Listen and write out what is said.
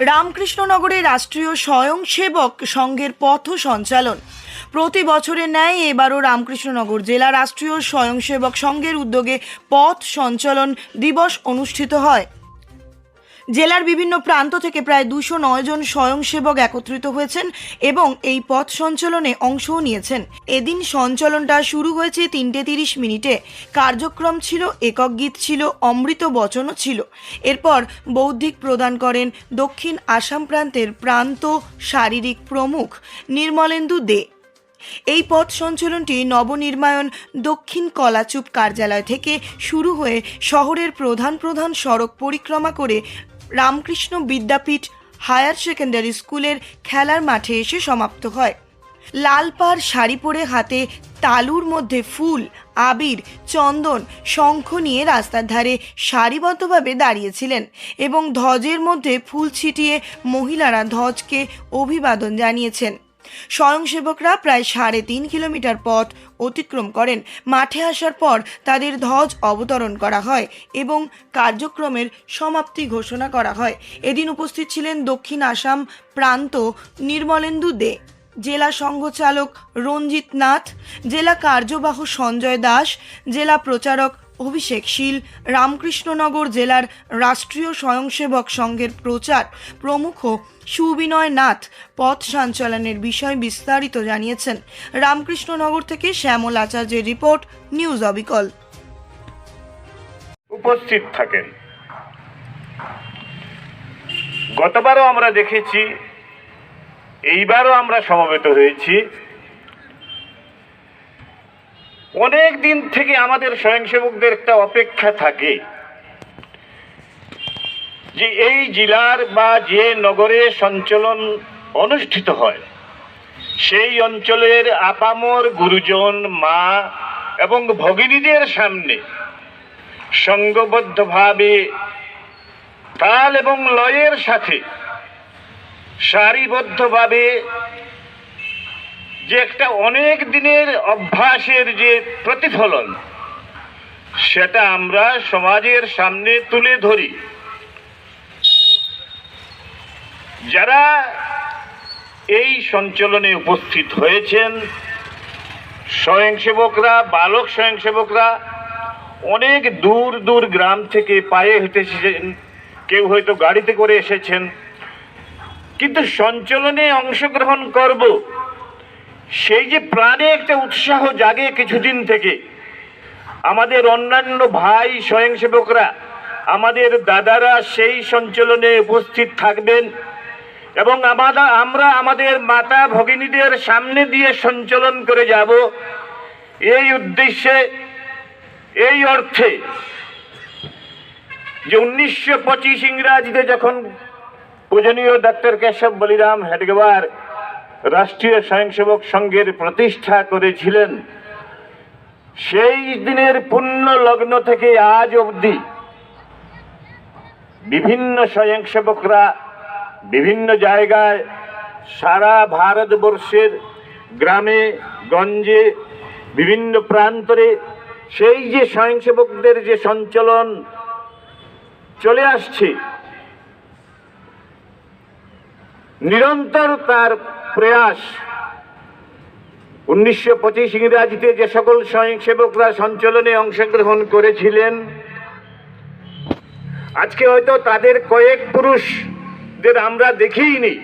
রামকৃষ্ণনগরে রাষ্ট্রীয় স্বয়ংসেবক সংঘের পথ সঞ্চালন। প্রতি বছরের ন্যায় এবারও রামকৃষ্ণনগর জেলা রাষ্ট্রীয় স্বয়ংসেবক সংঘের উদ্যোগে পথ সঞ্চালন দিবস অনুষ্ঠিত হয়। জেলার বিভিন্ন প্রান্ত থেকে প্রায় দুশো নয় জন স্বয়ংসেবক একত্রিত হয়েছেন এবং এই পথ সঞ্চালনে অংশও নিয়েছেন। এদিন সঞ্চালনটা শুরু হয়েছে তিনটে তিরিশ মিনিটে। কার্যক্রম ছিল, একক গীত ছিল, অমৃত বচনও ছিল। এরপর বৌদ্ধিক প্রদান করেন দক্ষিণ আসাম প্রান্তের প্রান্ত শারীরিক প্রমুখ নির্মলেন্দু দে। এই পথ সঞ্চালনটি নবনির্মায়ণ দক্ষিণ কলাচুপ কার্যালয় থেকে শুরু হয়ে শহরের প্রধান প্রধান সড়ক পরিক্রমা করে রামকৃষ্ণ বিদ্যাপীঠ হায়ার সেকেন্ডারি স্কুলের খেলার মাঠে এসে সমাপ্ত হয়। লাল পাড় শাড়ি পরে হাতে তালুর মধ্যে ফুল, আবির, চন্দন, শঙ্খ নিয়ে রাস্তার ধারে সারিবদ্ধভাবে দাঁড়িয়েছিলেন এবং ধ্বজের মধ্যে ফুল ছিটিয়ে মহিলারা ধ্বজকে অভিবাদন জানিয়েছেন। স্বয়ংসেবকরা প্রায় সাড়ে তিন কিলোমিটার পথ অতিক্রম করেন। মাঠে আসার পর তাদের ধ্বজ অবতরণ করা হয় এবং কার্যক্রমের সমাপ্তি ঘোষণা করা হয়। এদিন উপস্থিত ছিলেন দক্ষিণ আসাম প্রান্ত নির্মলেন্দু দে, জেলা সংঘচালক রঞ্জিত নাথ, জেলা কার্যবাহ সঞ্জয় দাস, জেলা প্রচারক অভিষেক শীল রামকৃষ্ণনগর জেলার রাষ্ট্রীয় স্বয়ংসেবক সংঘের প্রচার প্রমুখ সুবিনয় নাথ পথ সঞ্চালনের বিষয় বিস্তারিত জানিয়েছেন। রামকৃষ্ণনগর থেকে শ্যামল আচার্যের রিপোর্ট, নিউজ অবিকল। উপস্থিত থাকেন। গতবারও আমরা দেখেছি, এইবারও আমরা সমবেত হয়েছি। অনেক দিন থেকে আমাদের স্বয়ংসেবকদের একটা অপেক্ষা থাকে যে এই জেলার বা যে নগরে সঞ্চলন অনুষ্ঠিত হয়, সেই অঞ্চলের আপামর গুরুজন, মা এবং ভগিনীদের সামনে সঙ্গবদ্ধভাবে তাল এবং লয়ের সাথে সারিবদ্ধভাবে যে একটা অনেক দিনের অভ্যাসের যে প্রতিফলন, সেটা আমরা সমাজের সামনে তুলে ধরি। যারা এই সঞ্চলনে উপস্থিত হয়েছেন, স্বয়ংসেবকরা, বালক স্বয়ংসেবকরা, অনেক দূর দূর গ্রাম থেকে পায়ে হেঁটে এসেছেন, কেউ হয়তো গাড়িতে করে এসেছেন। কিন্তু সঞ্চলনে অংশগ্রহণ করব সেই যে প্রাণে একটা উৎসাহ জাগে কিছুদিন থেকে, আমাদের অন্যান্য ভাই স্বয়ংসেবকরা, আমাদের দাদারা সেই সঞ্চলনে উপস্থিত থাকবেন এবং আমাদের আমরা আমাদের মাতা ভগিনীদের সামনে দিয়ে সঞ্চালন করে যাব। এই উদ্দেশ্যে, এই অর্থে যে উনিশশো পঁচিশ ইংরাজিতে যখন পূজনীয় ডাক্তার কেশব বলিরাম হেডগেবার রাষ্ট্রীয় স্বয়ংসেবক সংঘের প্রতিষ্ঠা করেছিলেন। সেই দিনের পুণ্য লগ্ন থেকে আজ অবধি বিভিন্ন স্বয়ংসেবকরা বিভিন্ন জায়গায় সারা ভারতবর্ষের গ্রামে, গঞ্জে, বিভিন্ন প্রান্তরে সেই যে স্বয়ংসেবকদের যে সঞ্চলন চলে আসছে নিরন্তর তার প্রয়াস। উনিশশো পঁচিশ ইংরাজিতে যে সকল স্বয়ংসেবকরা সঞ্চালনে অংশগ্রহণ করেছিলেন, আজকে হয়তো তাদের কয়েক পুরুষদের আমরা দেখিনি